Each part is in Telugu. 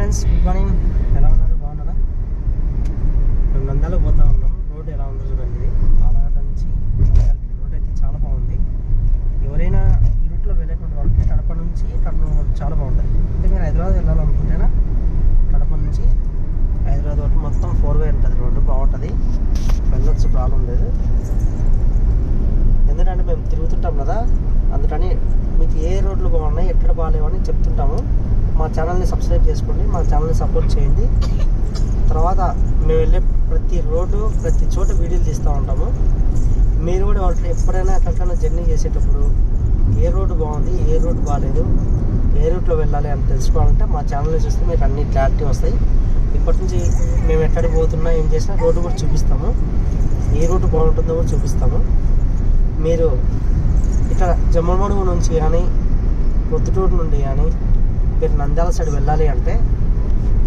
ఫ్రెండ్స్ గుడ్ మార్నింగ్ ఎలా ఉన్నారు? బాగున్నారా? మేము నంద్యాల పోతా ఉన్నాం. రోడ్ ఎలా ఉందో చూడండి. ఇది ఆలగడ్డ నుంచి నంద్యాలకి రోడ్ అయితే చాలా బాగుంది. ఎవరైనా ఈ రూట్లో వెళ్ళేటువంటి వాళ్ళకి కడప నుంచి కడప చాలా బాగుంటుంది. అంటే మీరు హైదరాబాద్ వెళ్ళాలనుకుంటేనా కడప నుంచి హైదరాబాద్ వరకు మొత్తం ఫోర్ వే ఉంటుంది. రోడ్డు బాగుంటుంది. వెళ్ళొచ్చు ప్రాబ్లం లేదు. ఎందుకంటే మేము తిరుగుతుంటాం కదా. అందుకని మీకు ఏ రోడ్లు బాగున్నాయి ఎక్కడ బాగాలేవని చెప్తుంటాము. ఛానల్ని సబ్స్క్రైబ్ చేసుకోండి మా ఛానల్ని సపోర్ట్ చేయండి. తర్వాత మేము వెళ్ళే ప్రతి రోడ్డు ప్రతి చోట వీడియోలు తీస్తూ ఉంటాము. మీరు కూడా వాళ్ళు ఎప్పుడైనా ఎక్కడికైనా జర్నీ చేసేటప్పుడు ఏ రోడ్డు బాగుంది ఏ రోడ్డు బాగాలేదు ఏ రూట్లో వెళ్ళాలి అని తెలుసుకోవాలంటే మా ఛానల్ని చూస్తే మీకు అన్ని క్లారిటీ వస్తాయి. ఇప్పటి నుంచి మేము ఎక్కడికి పోతున్నా ఏం చేసినా రోడ్డు కూడా చూపిస్తాము. ఏ రూట్ బాగుంటుందో కూడా చూపిస్తాము. మీరు ఇక్కడ జమ్మమడుగు నుంచి కానీ ప్రొద్దుటూరు నుండి కానీ మీరు నంద్యాల సైడ్ వెళ్ళాలి అంటే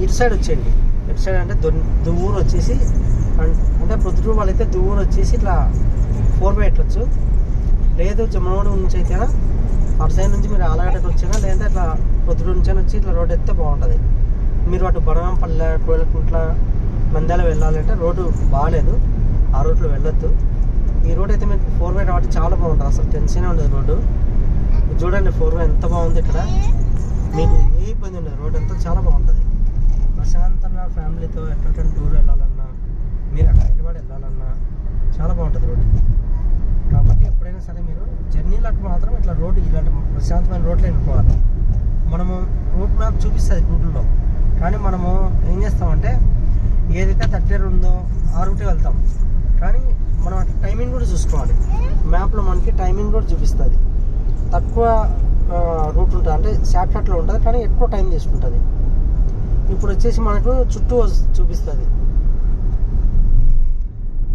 ఇటు సైడ్ వచ్చేయండి. ఇటు సైడ్ అంటే దొన్- దువ్వూరు వచ్చేసి అన్- అంటే ప్రొద్దుటూరు వాళ్ళైతే దువ్వూరు వచ్చేసి ఇట్లా ఫోర్ బై ఎట్లొచ్చు లేదు జమ్మనోడు నుంచి అయితేనా అటు సైడ్ నుంచి మీరు ఆలగడ్డకు వచ్చినా లేదంటే ఇట్లా ప్రొద్దుటూరు నుంచి వచ్చి ఇట్లా రోడ్ ఎత్తే బాగుంటుంది. మీరు అటు బనగాంపల్లె కోయలకుంట్ల మందాల వెళ్ళాలంటే రోడ్డు బాగాలేదు ఆ రోడ్లో వెళ్ళొద్దు. ఈ రోడ్ అయితే మీకు ఫోర్ వే కాబట్టి చాలా బాగుంటుంది. అసలు టెన్షన్ ఉండదు రోడ్డు. చూడండి ఫోర్ వే ఎంత బాగుంది ఇక్కడ. మీకు ఏ ఇబ్బంది ఉండదు రోడ్ అంతా చాలా బాగుంటుంది. ప్రశాంతంగా ఫ్యామిలీతో ఎక్కడికైనా టూర్ వెళ్ళాలన్నా మీరు అక్కడ హైదరాబాద్ వెళ్ళాలన్నా చాలా బాగుంటుంది రోడ్. కాబట్టి ఎప్పుడైనా సరే మీరు జర్నీలకు మాత్రం ఇట్లా రోడ్డు ఇలాంటి ప్రశాంతమైన రోడ్లు ఎన్నుకోవాలి మనము రూట్ మ్యాప్ చూపిస్తుంది గూగుల్లో. కానీ మనము ఏం చేస్తామంటే ఏదైతే థర్టీ ఉందో ఆ రూటే వెళ్తాం. కానీ మనం టైమింగ్ కూడా చూసుకోవాలి. మ్యాప్లో మనకి టైమింగ్ కూడా చూపిస్తుంది. తక్కువ రూట్ ఉంటుంది. అంటే షార్ట్కట్లో ఉంటుంది కానీ ఎక్కువ టైం తీసుకుంటుంది. ఇప్పుడు వచ్చేసి మనకు చుట్టూ చూపిస్తుంది.